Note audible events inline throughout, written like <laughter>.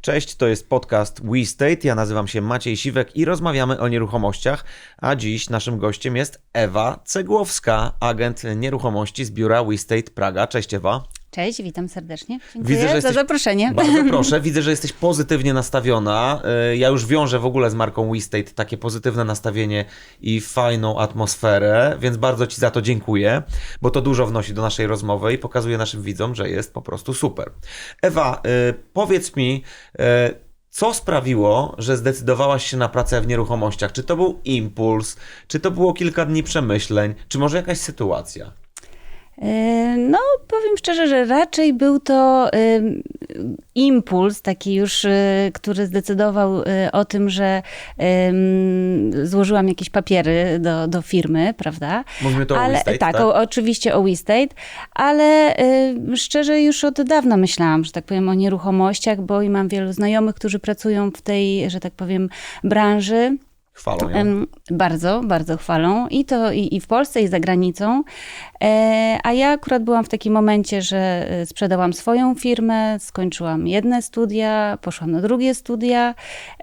Cześć, to jest podcast We State. Ja nazywam się Maciej Siwek i rozmawiamy o nieruchomościach. A dziś naszym gościem jest Ewa Cegłowska, agent nieruchomości z biura We State Praga. Cześć Ewa. Cześć, witam serdecznie. Dziękuję Widzę, że jesteś... za zaproszenie. Bardzo <laughs> proszę. Widzę, że jesteś pozytywnie nastawiona. Y, Ja już wiążę w ogóle z marką We State takie pozytywne nastawienie i fajną atmosferę, więc bardzo Ci za to dziękuję, bo to dużo wnosi do naszej rozmowy i pokazuje naszym widzom, że jest po prostu super. Ewa, y, powiedz mi, y, co sprawiło, że zdecydowałaś się na pracę w nieruchomościach? Czy to był impuls, czy to było kilka dni przemyśleń, czy może jakaś sytuacja? E, No, powiem szczerze, że raczej był to em, impuls, taki już, e, który zdecydował e, o tym, że em, złożyłam jakieś papiery do, do firmy, prawda? Mówimy to o ale, State, tak, tak? O, oczywiście o WeState, ale e, szczerze już od dawna myślałam, że tak powiem, o nieruchomościach, bo i mam wielu znajomych, którzy pracują w tej, że tak powiem, branży. Chwalą ją. Bardzo, bardzo chwalą i to i, i w Polsce, i za granicą. E, a ja akurat byłam w takim momencie, że e, sprzedałam swoją firmę, skończyłam jedne studia, poszłam na drugie studia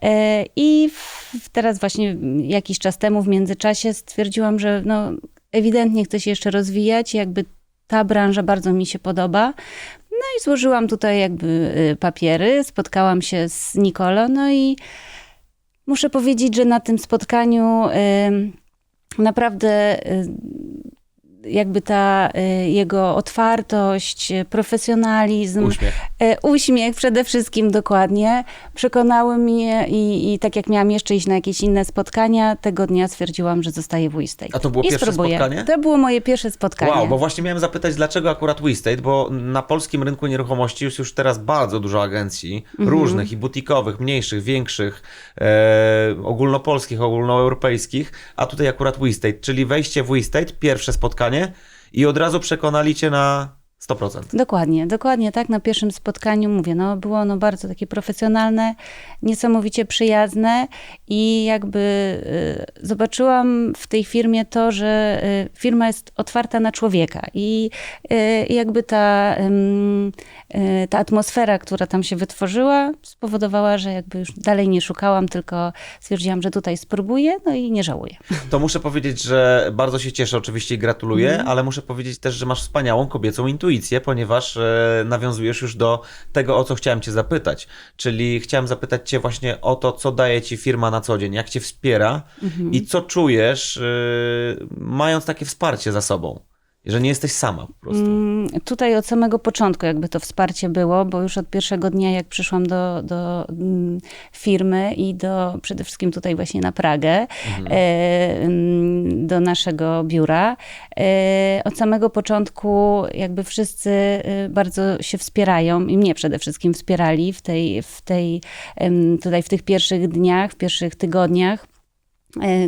e, i w, teraz właśnie jakiś czas temu w międzyczasie stwierdziłam, że no, ewidentnie chcę się jeszcze rozwijać, jakby ta branża bardzo mi się podoba. No i złożyłam tutaj jakby e, papiery, spotkałam się z Nikolą, no i Muszę powiedzieć, że na tym spotkaniu naprawdę jakby ta y, jego otwartość, y, profesjonalizm, Uśmiech. y, uśmiech przede wszystkim dokładnie przekonały mnie i, i tak jak miałam jeszcze iść na jakieś inne spotkania, tego dnia stwierdziłam, że zostaję w WeState. A to było I pierwsze spróbuję. spotkanie? To było moje pierwsze spotkanie. Wow, bo właśnie miałem zapytać, dlaczego akurat WeState, bo na polskim rynku nieruchomości jest już teraz bardzo dużo agencji Mhm. różnych i butikowych, mniejszych, większych, e, ogólnopolskich, ogólnoeuropejskich, a tutaj akurat WeState, czyli wejście w WeState, pierwsze spotkanie i od razu przekonali cię na 100%. Dokładnie, dokładnie tak. Na pierwszym spotkaniu mówię, no było ono bardzo takie profesjonalne, niesamowicie przyjazne i jakby y, zobaczyłam w tej firmie to, że y, firma jest otwarta na człowieka i y, jakby ta, ta atmosfera, która tam się wytworzyła, spowodowała, że jakby już dalej nie szukałam, tylko stwierdziłam, że tutaj spróbuję, no i nie żałuję. To muszę powiedzieć, że bardzo się cieszę oczywiście i gratuluję, Mhm. ale muszę powiedzieć też, że masz wspaniałą kobiecą intuicję, ponieważ e, nawiązujesz już do tego, o co chciałem cię zapytać. Czyli chciałem zapytać cię właśnie o to, co daje ci firma na co dzień, jak cię wspiera Mhm. i co czujesz, e, mając takie wsparcie za sobą. Że nie jesteś sama po prostu. Mm, Tutaj od samego początku jakby to wsparcie było, bo już od pierwszego dnia, jak przyszłam do, do mm, firmy i do przede wszystkim tutaj właśnie na Pragę, e, mm, do naszego biura, e, od samego początku jakby wszyscy e, bardzo się wspierają i mnie przede wszystkim wspierali w tej, w tej tutaj w tych pierwszych dniach, w pierwszych tygodniach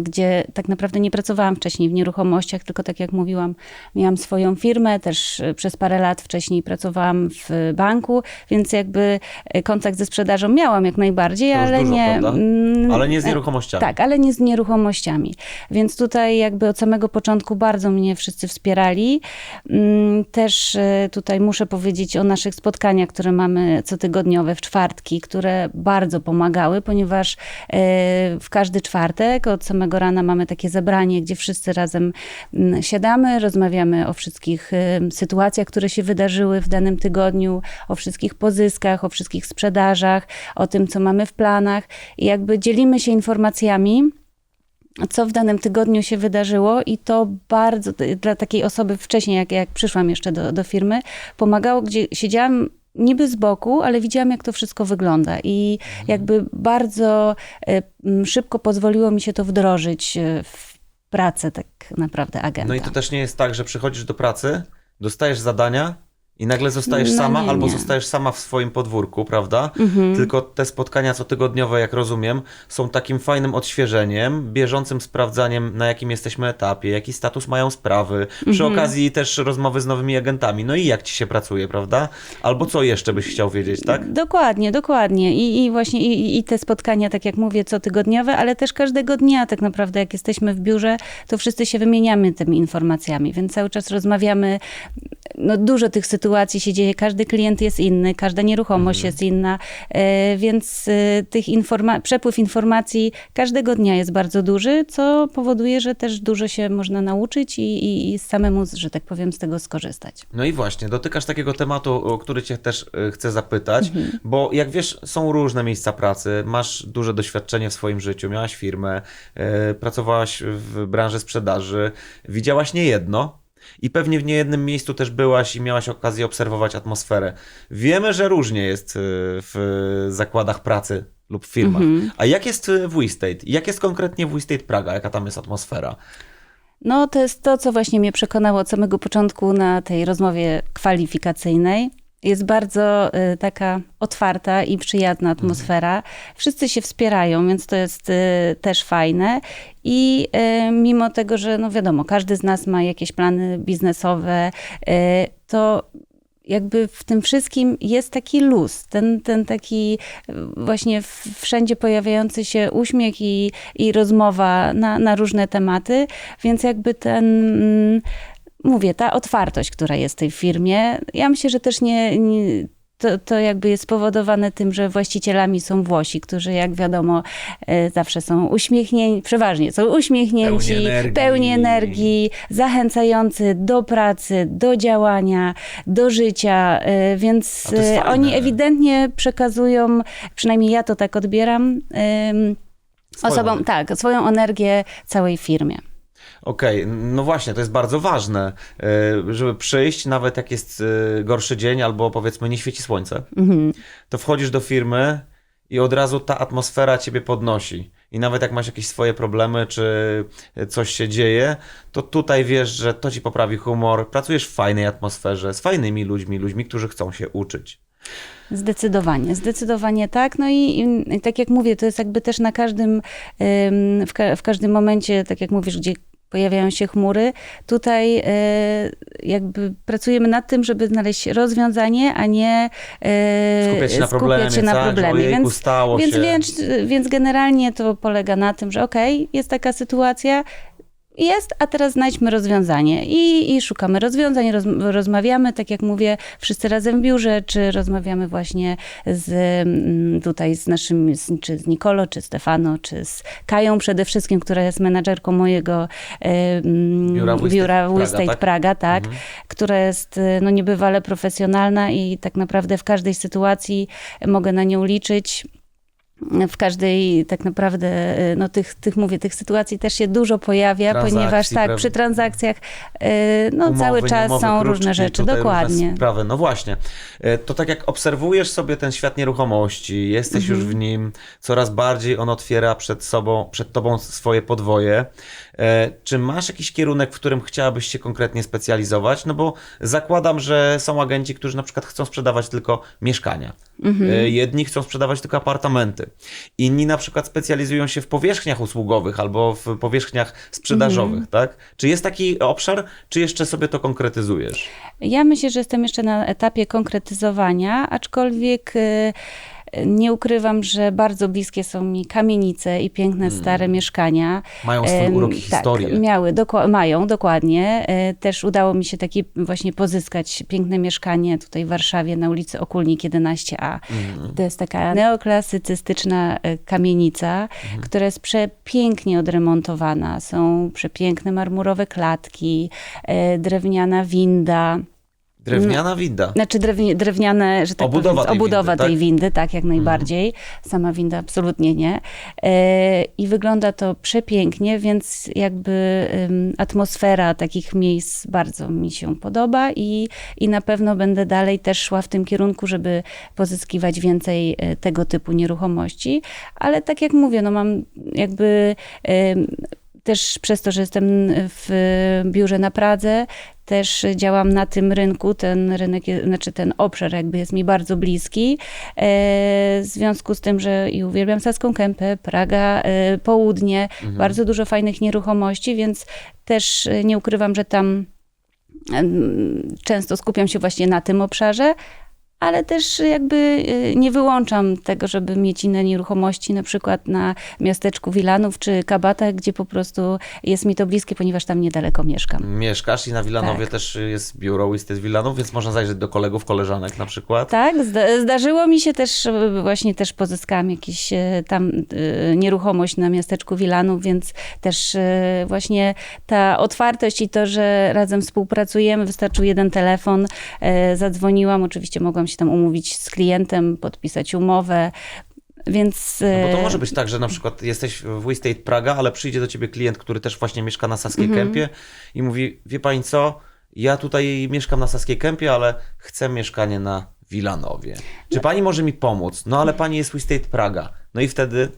gdzie tak naprawdę nie pracowałam wcześniej w nieruchomościach, tylko tak jak mówiłam, miałam swoją firmę, też e, przez parę lat wcześniej pracowałam w banku, więc jakby e, kontakt ze sprzedażą miałam jak najbardziej, ale dużo, nie... prawda? mm, Ale nie z e, nieruchomościami. Tak, ale nie z nieruchomościami. Więc tutaj jakby od samego początku bardzo mnie wszyscy wspierali. Mm, Też e, tutaj muszę powiedzieć o naszych spotkaniach, które mamy cotygodniowe w czwartki, które bardzo pomagały, ponieważ e, w każdy czwartek od samego rana mamy takie zebranie, gdzie wszyscy razem mm, siadamy, rozmawiamy o wszystkich e, sytuacjach, które się wydarzyły w danym tygodniu, o wszystkich pozyskach, o wszystkich sprzedażach, o tym, co mamy w planach. I jakby dzielimy się informacjami co w danym tygodniu się wydarzyło i to bardzo dla takiej osoby wcześniej, jak, jak przyszłam jeszcze do, do firmy, pomagało, gdzie siedziałam niby z boku, ale widziałam, jak to wszystko wygląda i jakby bardzo e, szybko pozwoliło mi się to wdrożyć e, w pracę tak naprawdę agenta. No i to też nie jest tak, że przychodzisz do pracy, dostajesz zadania i nagle zostajesz No sama, nie, albo nie. zostajesz sama w swoim podwórku, prawda? Mhm. Tylko te spotkania cotygodniowe, jak rozumiem, są takim fajnym odświeżeniem, bieżącym sprawdzaniem, na jakim jesteśmy etapie, jaki status mają sprawy. Przy Mhm. okazji też rozmowy z nowymi agentami. No i jak ci się pracuje, prawda? Albo co jeszcze byś chciał wiedzieć, tak? Dokładnie, dokładnie. I, i właśnie i, i te spotkania, tak jak mówię, cotygodniowe, ale też każdego dnia tak naprawdę, jak jesteśmy w biurze, to wszyscy się wymieniamy tymi informacjami, więc cały czas rozmawiamy no dużo tych sytuacji się dzieje, każdy klient jest inny, każda nieruchomość jest inna, e, więc e, tych informa- przepływ informacji każdego dnia jest bardzo duży, co powoduje, że też dużo się można nauczyć i, i, i samemu, że tak powiem, z tego skorzystać. No i właśnie, dotykasz takiego tematu, o który Cię też y, chcę zapytać, bo jak wiesz, są różne miejsca pracy, masz duże doświadczenie w swoim życiu, miałaś firmę, pracowałaś w branży sprzedaży, widziałaś niejedno. I pewnie w niejednym miejscu też byłaś i miałaś okazję obserwować atmosferę. Wiemy, że różnie jest y, w zakładach pracy lub firmach. A jak jest y, w WeState? Jak jest konkretnie w WeState Praga? Jaka tam jest atmosfera? No, to jest to, co właśnie mnie przekonało od samego początku na tej rozmowie kwalifikacyjnej. Jest bardzo y, taka otwarta i przyjazna atmosfera. Wszyscy się wspierają, więc to jest y, też fajne. I y, mimo tego, że no wiadomo, każdy z nas ma jakieś plany biznesowe, to jakby w tym wszystkim jest taki luz, ten, ten taki właśnie wszędzie pojawiający się uśmiech i, i rozmowa na, na różne tematy, więc jakby ten, mm, mówię, ta otwartość, która jest w tej firmie, ja myślę, że też nie, nie to, to jakby jest spowodowane tym, że właścicielami są Włosi, którzy jak wiadomo e, zawsze są uśmiechnięci, przeważnie są uśmiechnięci, Pełni energii. pełni energii, zachęcający do pracy, do działania, do życia, e, więc e, oni ewidentnie przekazują, przynajmniej ja to tak odbieram, Swoją osobom, tak, swoją energię całej firmie. Okej, no właśnie, to jest bardzo ważne, y, żeby przyjść, nawet jak jest y, gorszy dzień albo powiedzmy nie świeci słońce, Mhm. to wchodzisz do firmy i od razu ta atmosfera ciebie podnosi. I nawet jak masz jakieś swoje problemy, czy coś się dzieje, to tutaj wiesz, że to ci poprawi humor, pracujesz w fajnej atmosferze, z fajnymi ludźmi, ludźmi, którzy chcą się uczyć. Zdecydowanie, zdecydowanie tak. No i, i, tak jak mówię, to jest jakby też na każdym, ym, w, ka, w każdym momencie, tak jak mówisz, gdzie pojawiają się chmury, tutaj e, jakby pracujemy nad tym, żeby znaleźć rozwiązanie, a nie e, Skupiać się na problemie, się na tak? Problemie. ojejku, Więc, więc, się. więc, więc generalnie to polega na tym, że okej, jest taka sytuacja, jest, a teraz znajdźmy rozwiązanie. I, i szukamy rozwiązań, roz, rozmawiamy, tak jak mówię, wszyscy razem w biurze, czy rozmawiamy właśnie z, mm, tutaj z naszym, z, czy z Nicolo, czy Stefano, czy z Kają przede wszystkim, która jest menadżerką mojego mm, Biura biura Praga, tak? Praga, tak, która jest e, no, niebywale profesjonalna i tak naprawdę w każdej sytuacji mogę na nią liczyć w każdej tak naprawdę, y, no tych, tych mówię, tych sytuacji też się dużo pojawia, Transakcji, ponieważ tak, prawda? przy transakcjach y, no Umowy, cały czas nieumowy, są różne rzeczy, dokładnie. Sprawy. No właśnie. E, To tak jak obserwujesz sobie ten świat nieruchomości, jesteś już w Mhm. nim, coraz bardziej on otwiera przed sobą, przed tobą swoje podwoje. E, Czy masz jakiś kierunek, w którym chciałabyś się konkretnie specjalizować? No bo zakładam, że są agenci, którzy na przykład chcą sprzedawać tylko mieszkania. Mhm. E, Jedni chcą sprzedawać tylko apartamenty. Inni na przykład specjalizują się w powierzchniach usługowych albo w powierzchniach sprzedażowych, Mhm. tak? Czy jest taki obszar, czy jeszcze sobie to konkretyzujesz? Ja myślę, że jestem jeszcze na etapie konkretyzowania, aczkolwiek y, nie ukrywam, że bardzo bliskie są mi kamienice i piękne stare mieszkania. Mają swój urok i tak, historię. miały, doku- mają, dokładnie. E, Też udało mi się takie właśnie pozyskać piękne mieszkanie tutaj w Warszawie na ulicy Okulnik 11A. Mhm. To jest taka neoklasycystyczna e, kamienica, Mhm. która jest przepięknie odremontowana. Są przepiękne marmurowe klatki, e, drewniana winda. Drewniana winda. Znaczy drewni, drewniane, że tak Obudowa powiem, tej obudowa windy, tak? tej windy, tak jak najbardziej. Sama winda absolutnie nie. E, I wygląda to przepięknie, więc jakby atmosfera takich miejsc bardzo mi się podoba i, i na pewno będę dalej też szła w tym kierunku, żeby pozyskiwać więcej e, tego typu nieruchomości. Ale tak jak mówię, no mam jakby... też przez to, że jestem w biurze na Pradze, też działam na tym rynku. Ten rynek, znaczy ten obszar jakby jest mi bardzo bliski. E, W związku z tym, że i uwielbiam Saską Kępę, Praga, e, Południe, bardzo dużo fajnych nieruchomości, więc też e, nie ukrywam, że tam często skupiam się właśnie na tym obszarze, ale też jakby y, nie wyłączam tego, żeby mieć inne nieruchomości, na przykład na miasteczku Wilanów czy Kabatach, gdzie po prostu jest mi to bliskie, ponieważ tam niedaleko mieszkam. Mieszkasz i na Wilanowie Tak. też jest biuro Wisted Wilanów, więc można zajrzeć do kolegów, koleżanek na przykład. Tak, zda- zdarzyło mi się też, e, właśnie też pozyskałam jakieś e, tam nieruchomość na miasteczku Wilanów, więc też właśnie ta otwartość i to, że razem współpracujemy, wystarczył jeden telefon, zadzwoniłam, oczywiście mogłam się tam umówić z klientem, podpisać umowę, więc... No bo to e, może być tak, że na przykład jesteś w Estate Praga, ale przyjdzie do ciebie klient, który też właśnie mieszka na Saskiej Mhm. Kępie i mówi, wie pani co, ja tutaj mieszkam na Saskiej Kępie, ale chcę mieszkanie na Wilanowie. Czy pani może mi pomóc? No ale pani jest w Estate Praga. No i wtedy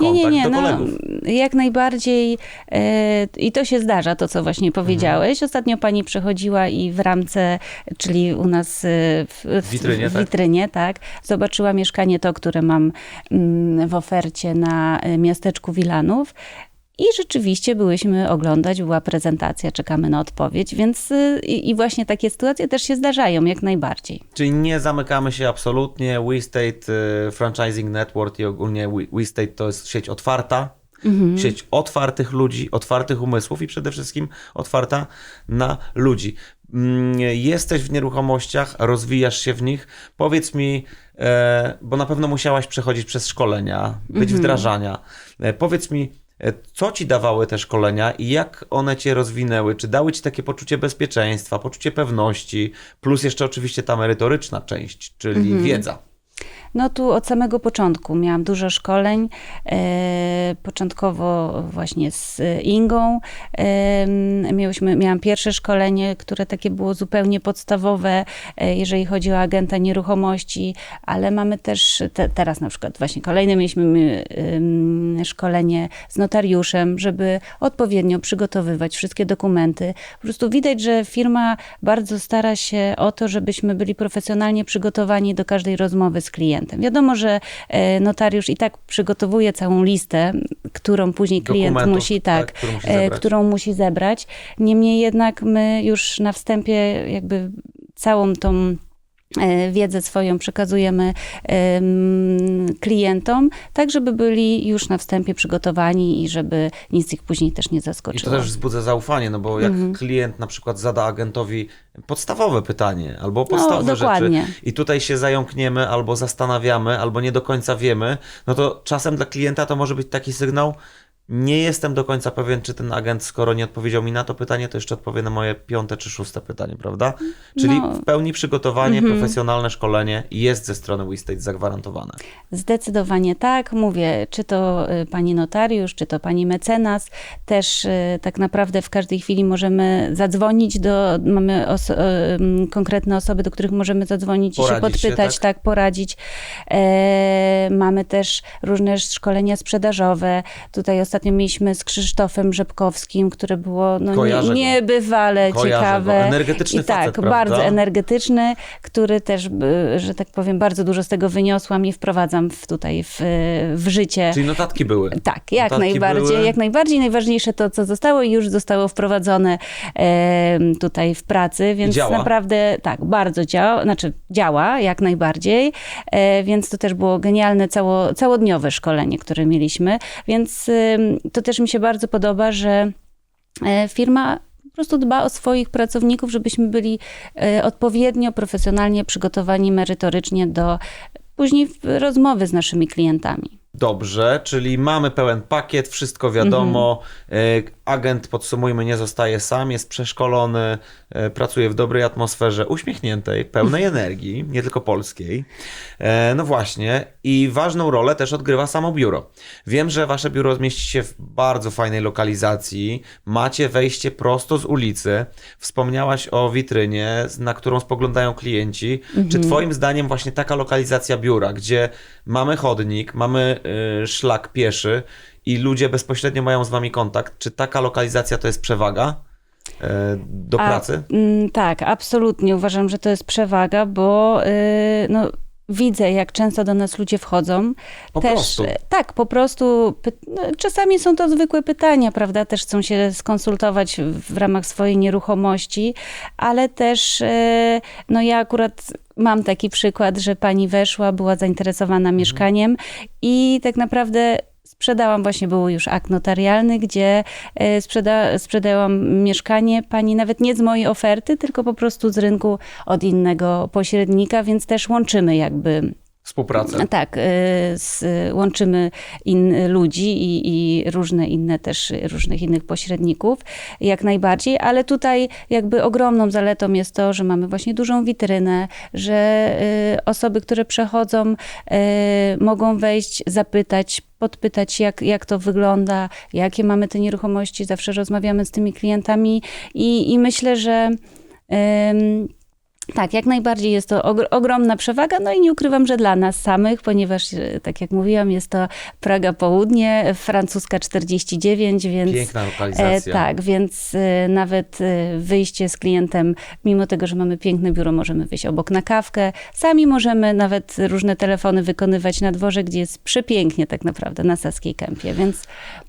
Nie, nie, nie, no, jak najbardziej e, i to się zdarza, to co właśnie powiedziałeś. Mhm. Ostatnio pani przechodziła i w ramce, czyli u nas e, w, w, witrynie, w tak? witrynie, tak, zobaczyła mieszkanie to, które mam mm, w ofercie na e, miasteczku Wilanów. I rzeczywiście byłyśmy oglądać, była prezentacja, czekamy na odpowiedź, więc y, i, i właśnie takie sytuacje też się zdarzają, jak najbardziej. Czyli nie zamykamy się absolutnie. WeState y, Franchising Network i ogólnie We- WeState to jest sieć otwarta. Mhm. Sieć otwartych ludzi, otwartych umysłów i przede wszystkim otwarta na ludzi. Mm, Jesteś w nieruchomościach, rozwijasz się w nich. Powiedz mi, e, bo na pewno musiałaś przechodzić przez szkolenia, być wdrażania. E, powiedz mi, co ci dawały te szkolenia i jak one cię rozwinęły? Czy dały ci takie poczucie bezpieczeństwa, poczucie pewności, plus jeszcze oczywiście ta merytoryczna część, czyli wiedza. No tu od samego początku miałam dużo szkoleń, e, początkowo właśnie z Ingą. Miałyśmy, miałam pierwsze szkolenie, które takie było zupełnie podstawowe, e, jeżeli chodzi o agenta nieruchomości, ale mamy też te, teraz na przykład właśnie kolejne mieliśmy szkolenie z notariuszem, żeby odpowiednio przygotowywać wszystkie dokumenty. Po prostu widać, że firma bardzo stara się o to, żebyśmy byli profesjonalnie przygotowani do każdej rozmowy z klientem. Wiadomo, że e, notariusz i tak przygotowuje całą listę, którą później klient Dokumentów, musi, tak, tak, którą musi e, zebrać. którą musi zebrać. Niemniej jednak my już na wstępie jakby całą tą wiedzę swoją przekazujemy em, klientom, tak żeby byli już na wstępie przygotowani i żeby nic ich później też nie I to zaskoczyło. też wzbudza zaufanie, no bo jak Mhm. klient na przykład zada agentowi podstawowe pytanie albo podstawowe No, dokładnie. rzeczy i tutaj się zająkniemy albo zastanawiamy, albo nie do końca wiemy, no to czasem dla klienta to może być taki sygnał, nie jestem do końca pewien, czy ten agent, skoro nie odpowiedział mi na to pytanie, to jeszcze odpowie na moje piąte czy szóste pytanie, prawda? Czyli No. w pełni przygotowanie, profesjonalne szkolenie jest ze strony WeState zagwarantowane. Zdecydowanie tak. Mówię, czy to y, pani notariusz, czy to pani mecenas. Też y, tak naprawdę w każdej chwili możemy zadzwonić do, mamy oso- y, mm, konkretne osoby, do których możemy zadzwonić i się Poradzić się, podpytać, tak? tak, poradzić. E, mamy też różne szkolenia sprzedażowe. Tutaj ostatnio mieliśmy z Krzysztofem Rzepkowskim, które było no, Kojarzę go. nie, niebywale go. ciekawe. Energetyczny I tak, facet, prawda? bardzo energetyczny, który też, y, że tak powiem, bardzo dużo z tego wyniosłam i wprowadzam w, tutaj w, w życie. Czyli notatki były. Tak, jak Notatki najbardziej, były. jak najbardziej. Najważniejsze to, co zostało i już zostało wprowadzone e, tutaj w pracy, więc naprawdę tak, bardzo działa, znaczy działa jak najbardziej, e, więc to też było genialne cało, całodniowe szkolenie, które mieliśmy, więc ym, to też mi się bardzo podoba, że e, firma po prostu dba o swoich pracowników, żebyśmy byli e, odpowiednio, profesjonalnie przygotowani merytorycznie do później rozmowy z naszymi klientami. Dobrze, czyli mamy pełen pakiet, wszystko wiadomo. E, Agent, podsumujmy, nie zostaje sam, jest przeszkolony, pracuje w dobrej atmosferze, uśmiechniętej, pełnej <laughs> energii, nie tylko polskiej. No właśnie, i ważną rolę też odgrywa samo biuro. Wiem, że wasze biuro zmieści się w bardzo fajnej lokalizacji, macie wejście prosto z ulicy. Wspomniałaś o witrynie, na którą spoglądają klienci. Czy twoim zdaniem właśnie taka lokalizacja biura, gdzie mamy chodnik, mamy y, szlak pieszy i ludzie bezpośrednio mają z wami kontakt, czy taka lokalizacja to jest przewaga y, do A, pracy? mm, tak, absolutnie. Uważam, że to jest przewaga, bo y, no, widzę, jak często do nas ludzie wchodzą. Po też, prostu. e, Tak, po prostu. no, czasami są to zwykłe pytania, prawda? Też chcą się skonsultować w, ramach swojej nieruchomości, ale też, e, no ja akurat mam taki przykład, że pani weszła, była zainteresowana mieszkaniem i tak naprawdę. Sprzedałam, właśnie był już akt notarialny, gdzie e, sprzeda, sprzedałam mieszkanie pani nawet nie z mojej oferty, tylko po prostu z rynku od innego pośrednika, więc też łączymy jakby Współpracę. tak, y, z, łączymy in, ludzi i, i różne inne też, różnych innych pośredników, jak najbardziej, ale tutaj jakby ogromną zaletą jest to, że mamy właśnie dużą witrynę, że y, osoby, które przechodzą, y, mogą wejść, zapytać, podpytać, jak, jak to wygląda, jakie mamy te nieruchomości. Zawsze rozmawiamy z tymi klientami i, i myślę, że tak, jak najbardziej jest to ogr- ogromna przewaga, no i nie ukrywam, że dla nas samych, ponieważ, e, tak jak mówiłam, jest to Praga Południe, francuska 49, więc... Piękna lokalizacja. E, tak, więc e, nawet wyjście z klientem, mimo tego, że mamy piękne biuro, możemy wyjść obok na kawkę. Sami możemy nawet różne telefony wykonywać na dworze, gdzie jest przepięknie tak naprawdę na Saskiej Kępie, więc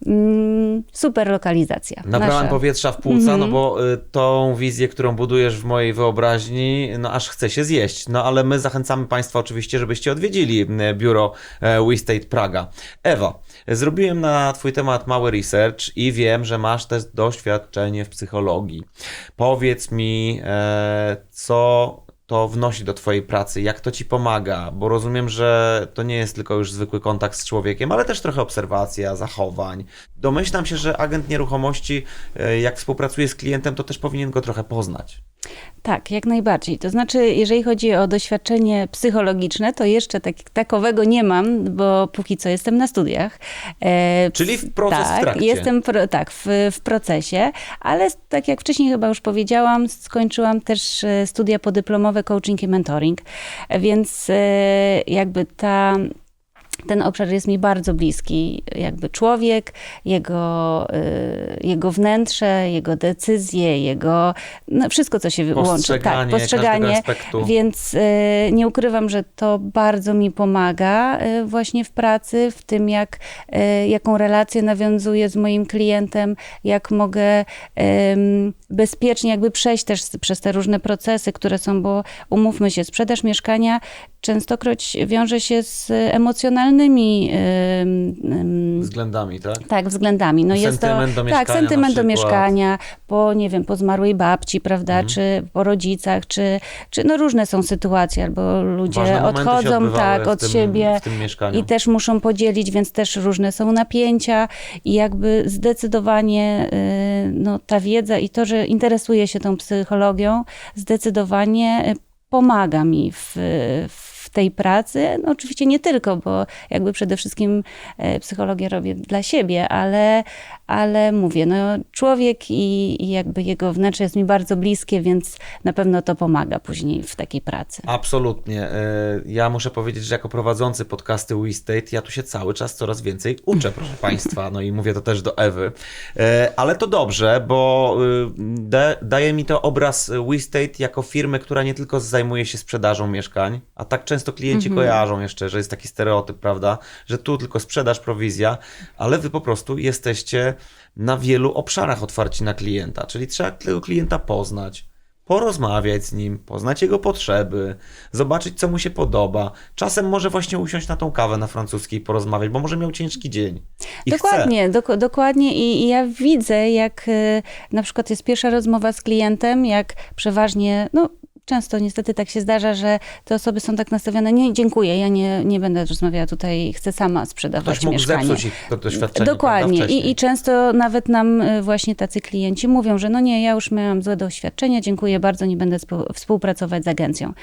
mm, super lokalizacja. Nabrałem nasza. powietrza w płuca, Mhm. no bo y, tą wizję, którą budujesz w mojej wyobraźni, no aż chce się zjeść. No ale my zachęcamy Państwa oczywiście, żebyście odwiedzili biuro e, We State Praga. Ewa, zrobiłem na Twój temat mały research i wiem, że masz też doświadczenie w psychologii. Powiedz mi, e, co to wnosi do Twojej pracy, jak to Ci pomaga, bo rozumiem, że to nie jest tylko już zwykły kontakt z człowiekiem, ale też trochę obserwacja, zachowań. Domyślam się, że agent nieruchomości, e, jak współpracuje z klientem, to też powinien go trochę poznać. Tak, jak najbardziej. To znaczy, jeżeli chodzi o doświadczenie psychologiczne, to jeszcze tak, takowego nie mam, bo póki co jestem na studiach. E, Czyli w proces tak, w trakcie. Jestem pro, tak, w, w procesie, ale tak jak wcześniej chyba już powiedziałam, skończyłam też e, studia podyplomowe coaching i mentoring, E, więc e, jakby ta ten obszar jest mi bardzo bliski. Jakby człowiek, jego, y, jego wnętrze, jego decyzje, jego. No wszystko, co się łączy. Postrzeganie Tak, postrzeganie. Więc y, nie ukrywam, że to bardzo mi pomaga y, właśnie w pracy, w tym, jak, jaką relację nawiązuję z moim klientem, jak mogę bezpiecznie jakby przejść też przez te różne procesy, które są, bo umówmy się, sprzedaż mieszkania częstokroć wiąże się z emocjonalnymi ym, ym, Względami, tak? tak, względami. No jest to, Sentyment do tak, mieszkania sentyment na do przykład. mieszkania, po, nie wiem, po zmarłej babci, prawda, Mhm. czy po rodzicach, czy, czy no różne są sytuacje, albo ludzie odchodzą tak od tym- siebie i też muszą podzielić, więc też różne są napięcia i jakby zdecydowanie y, no, ta wiedza i to, że interesuję się tą psychologią, zdecydowanie pomaga mi w, w tej pracy. No, oczywiście nie tylko, bo jakby przede wszystkim e, psychologię robię dla siebie, ale, ale mówię, no człowiek i, i jakby jego wnętrze jest mi bardzo bliskie, więc na pewno to pomaga później w takiej pracy. Absolutnie. E, Ja muszę powiedzieć, że jako prowadzący podcasty We State, ja tu się cały czas coraz więcej uczę, proszę Państwa. No i mówię to też do Ewy. E, Ale to dobrze, bo y, da, daje mi to obraz We State jako firmy, która nie tylko zajmuje się sprzedażą mieszkań, a tak często klienci kojarzą jeszcze, że jest taki stereotyp, prawda, że tu tylko sprzedaż, prowizja, ale Wy po prostu jesteście na wielu obszarach otwarci na klienta, czyli trzeba tego klienta poznać porozmawiać z nim, poznać jego potrzeby, zobaczyć, co mu się podoba. Czasem może właśnie usiąść na tą kawę na francuskiej i porozmawiać, bo może miał ciężki dzień. Dokładnie, dok- dokładnie I, i ja widzę, jak y, na przykład jest pierwsza rozmowa z klientem, jak przeważnie, no często niestety tak się zdarza, że te osoby są tak nastawione, nie dziękuję, ja nie, nie będę rozmawiała tutaj, chcę sama sprzedawać Ktoś mógł mieszkanie. zepsuć ich to doświadczenie. Dokładnie. I, I często nawet nam y, właśnie tacy klienci mówią, że no nie, ja już miałam złe doświadczenie, dziękuję bardzo, nie będę współ- współpracować z agencją.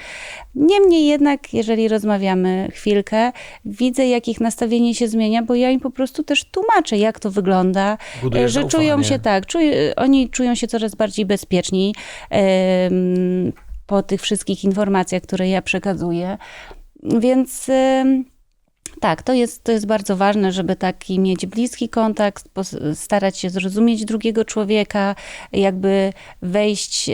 Niemniej jednak, jeżeli rozmawiamy chwilkę, widzę, jak ich nastawienie się zmienia, bo ja im po prostu też tłumaczę, jak to wygląda, Budujesz że czują zaufanie. się tak, czuj, oni czują się coraz bardziej bezpieczni em, po tych wszystkich informacjach, które ja przekazuję. Więc tak, to jest, to jest bardzo ważne, żeby taki mieć bliski kontakt, starać się zrozumieć drugiego człowieka, jakby wejść e,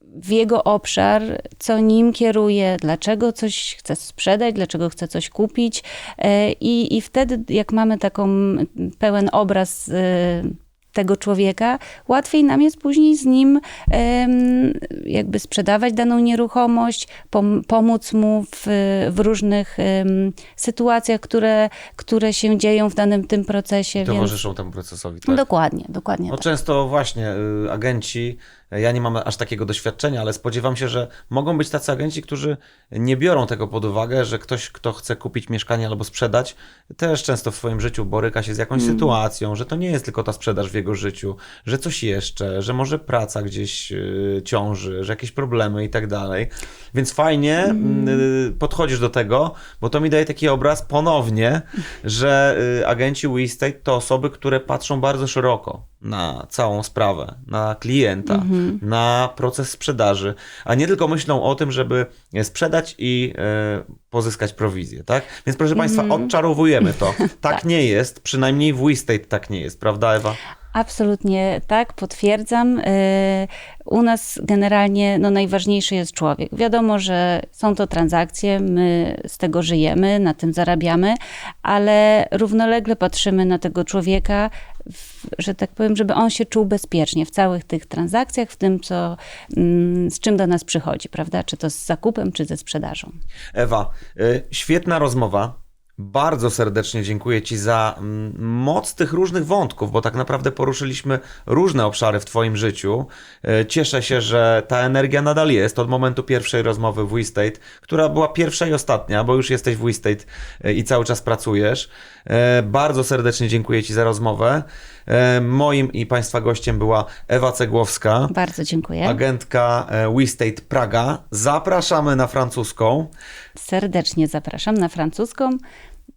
w jego obszar, co nim kieruje, dlaczego coś chce sprzedać, dlaczego chce coś kupić. E, I, i wtedy, jak mamy taką pełen obraz e, tego człowieka, łatwiej nam jest później z nim jakby sprzedawać daną nieruchomość, pom- pomóc mu w, w różnych sytuacjach, które, które się dzieją w danym tym procesie. Więc... Towarzyszą temu procesowi. Tak? Dokładnie, dokładnie. No tak. często właśnie y, agenci, ja nie mam aż takiego doświadczenia, ale spodziewam się, że mogą być tacy agenci, którzy nie biorą tego pod uwagę, że ktoś, kto chce kupić mieszkanie albo sprzedać, też często w swoim życiu boryka się z jakąś sytuacją, że to nie jest tylko ta sprzedaż w jego życiu, że coś jeszcze, że może praca gdzieś y, ciąży, że jakieś problemy i tak dalej. Więc fajnie y, podchodzisz do tego, bo to mi daje taki obraz ponownie, że y, agenci We Estate to osoby, które patrzą bardzo szeroko na całą sprawę, na klienta, na proces sprzedaży, a nie tylko myślą o tym, żeby sprzedać i y, pozyskać prowizję, tak? Więc proszę Państwa, odczarowujemy to. <laughs> Tak nie jest, przynajmniej w We Estate tak nie jest, prawda Ewa? Absolutnie tak, potwierdzam. Y, U nas generalnie no, najważniejszy jest człowiek. Wiadomo, że są to transakcje, my z tego żyjemy, na tym zarabiamy, ale równolegle patrzymy na tego człowieka, że tak powiem, żeby on się czuł bezpiecznie w całych tych transakcjach, w tym, co, mm, z czym do nas przychodzi, prawda? Czy to z zakupem, czy ze sprzedażą. Ewa, y, świetna rozmowa. Bardzo serdecznie dziękuję Ci za mm, moc tych różnych wątków, bo tak naprawdę poruszyliśmy różne obszary w Twoim życiu. Y, Cieszę się, że ta energia nadal jest od momentu pierwszej rozmowy w WeState, która była pierwsza i ostatnia, bo już jesteś w WeState y, i cały czas pracujesz. Y, Bardzo serdecznie dziękuję Ci za rozmowę. Moim i Państwa gościem była Ewa Cegłowska Bardzo dziękuję. agentka e, WeState Praga. Zapraszamy na francuską. Serdecznie zapraszam na francuską.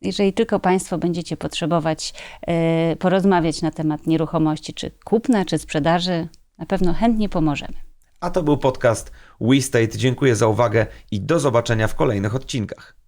Jeżeli tylko Państwo będziecie potrzebować e, porozmawiać na temat nieruchomości, czy kupna, czy sprzedaży, na pewno chętnie pomożemy. A to był podcast WeState. Dziękuję za uwagę i do zobaczenia w kolejnych odcinkach.